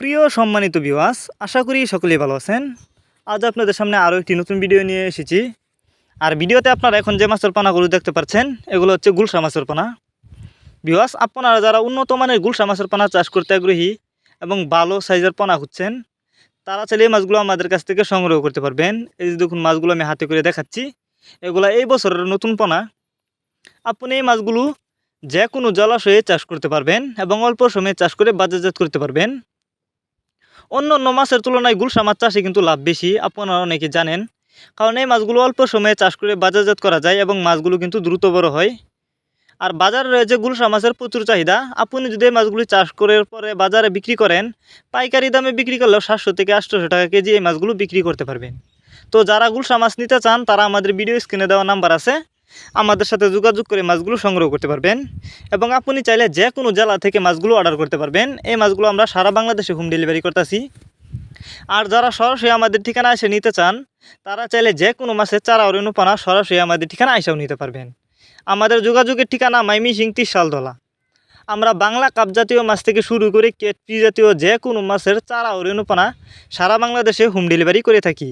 প্রিয় সম্মানিত বিওয়াস আশা করি সকলেই ভালো আছেন। আজ আপনাদের সামনে আরও একটি নতুন ভিডিও নিয়ে এসেছি। আর ভিডিওতে আপনারা এখন যে মাছের পানাগুলো দেখতে পাচ্ছেন, এগুলো হচ্ছে গুলশা মাছের পানা। বিওয়াস আপনারা যারা উন্নত মানের গুলশা মাছের পানা চাষ করতে আগ্রহী এবং ভালো সাইজের পানা খুঁজছেন, তারা চাইলে এই মাছগুলো আমাদের কাছ থেকে সংগ্রহ করতে পারবেন। এই যে দেখুন মাছগুলো আমি হাতে করে দেখাচ্ছি, এগুলো এই বছরের নতুন পোনা। আপনি এই মাছগুলো যে কোনো জলাশয়ে চাষ করতে পারবেন এবং অল্প সময়ে চাষ করে বাজারজাত করতে পারবেন। অন্য অন্য মাছের তুলনায় গুলশা মাছ চাষে কিন্তু লাভ বেশি, আপনারা অনেকে জানেন। কারণ এই মাছগুলো অল্প সময়ে চাষ করে বাজারজাত করা যায় এবং মাছগুলো কিন্তু দ্রুত বড় হয়। আর বাজারে রয়েছে গুলশা মাছের প্রচুর চাহিদা। আপনি যদি এই মাছগুলি চাষ করে পরে বাজারে বিক্রি করেন, পাইকারি দামে বিক্রি করলেও সাতশো থেকে আটশোশো টাকা কেজি এই মাছগুলো বিক্রি করতে পারবেন। তো যারা গুলশা মাছ নিতে চান, তারা আমাদের ভিডিও স্ক্রিনে দেওয়া নাম্বার আছে। আমাদের সাথে যোগাযোগ করে মাছগুলো সংগ্রহ করতে পারবেন এবং আপনি চাইলে যে কোনো জেলা থেকে মাছগুলো অর্ডার করতে পারবেন। এই মাছগুলো আমরা সারা বাংলাদেশে হোম ডেলিভারি করতেছি। আর যারা সরাসরি আমাদের ঠিকানা এসে নিতে চান, তারা চাইলে যে কোনো মাছের চারা অরণ্যপানা সরাসরি আমাদের ঠিকানা এসেও নিতে পারবেন। আমাদের যোগাযোগের ঠিকানা মাইমি সিং শালদলা। আমরা বাংলা কাপ জাতীয় মাছ থেকে শুরু করে কেটপি জাতীয় যে কোনো মাছের চারা অরণ্যপানা সারা বাংলাদেশে হোম ডেলিভারি করে থাকি।